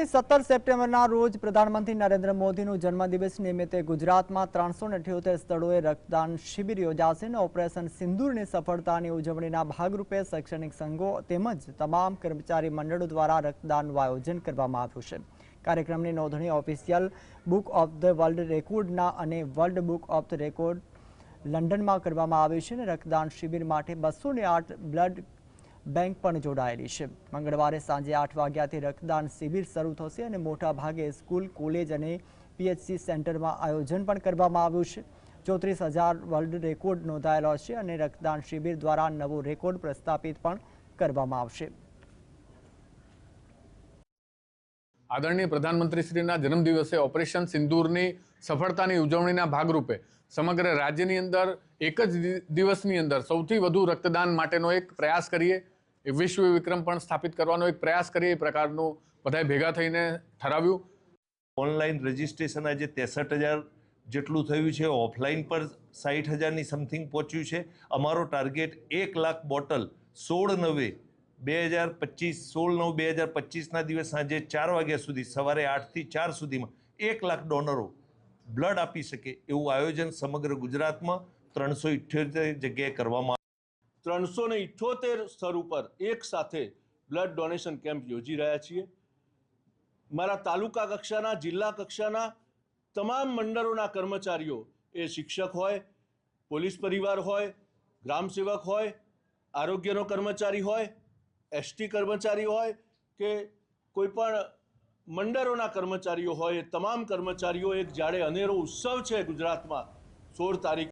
આગામી સત્તર સપ્ટેમ્બરના રોજ પ્રધાનમંત્રી નરેન્દ્ર મોદીનું જન્મદિવસ નિમિત્તે ગુજરાતમાં ત્રણસો સ્થળોએ રક્તદાન શિબિર યોજાશે અને ઓપરેશન સિંદૂરની સફળતાની ઉજવણીના ભાગરૂપે શૈક્ષણિક સંઘો તેમજ તમામ કર્મચારી મંડળો દ્વારા રક્તદાનનું આયોજન કરવામાં આવ્યું છે. કાર્યક્રમની નોંધણી official book of the world રેકોર્ડના અને world book of the record લંડનમાં કરવામાં આવી છે અને રક્તદાન શિબિર માટે બસો બ્લડ બેંક પણ જોડાયેલી છે. મંગળવારે સાંજે આઠ વાગ્યાથી રક્તદાન શિબિર શરૂ થશે અને મોટા ભાગે સ્કૂલ, કોલેજ અને પીએચસી સેન્ટરમાં આયોજન પણ કરવામાં આવ્યું છે. ચોત્રીસ હજાર વર્લ્ડ રેકોર્ડ નોંધાયેલો છે અને રક્તદાન શિબિર દ્વારા નવો રેકોર્ડ પ્રસ્થાપિત પણ કરવામાં આવશે. આદરણીય પ્રધાનમંત્રીશ્રીના જન્મદિવસે ઓપરેશન સિંદૂરની સફળતાની ઉજવણીના ભાગરૂપે સમગ્ર રાજ્યની અંદર એક જ દિવસની અંદર સૌથી વધુ રક્તદાન માટેનો એક પ્રયાસ કરીએ એ વિશ્વ વિક્રમ પણ સ્થાપિત કરવાનો એક પ્રયાસ કરીએ એ પ્રકારનું બધાએ ભેગા થઈને ઠરાવ્યું. ઓનલાઈન રજિસ્ટ્રેશન આજે ત્રેસઠ હજાર જેટલું થયું છે, ઓફલાઈન પર સાઠ હજારની સમથિંગ પહોંચ્યું છે. અમારો ટાર્ગેટ એક લાખ બોટલ સોળ નવે બે હજાર પચીસ, સોળ નવ બે હજાર પચીસના દિવસ સાંજે ચાર વાગ્યા સુધી, સવારે આઠથી ચાર સુધીમાં એક લાખ ડોનરો બ્લડ આપી શકે એવું આયોજન સમગ્ર ગુજરાતમાં ત્રણસો ઇઠ્યોતેર જગ્યાએ કરવામાં ત્રણસો ને ઇઠ્ઠોતેર સ્તર ઉપર એક સાથે બ્લડ ડોનેશન કેમ્પ યોજી રહ્યા છીએ. મારા તાલુકા કક્ષાના, જિલ્લા કક્ષાના તમામ મંડળોના કર્મચારીઓ એ શિક્ષક હોય, પોલીસ પરિવાર હોય, ગ્રામ સેવક હોય, આરોગ્યનો કર્મચારી હોય, એસટી કર્મચારી હોય કે કોઈપણ મંડળોના કર્મચારીઓ હોય એ તમામ કર્મચારીઓ એક જાડે અનેરો ઉત્સવ છે ગુજરાતમાં સોળ તારીખ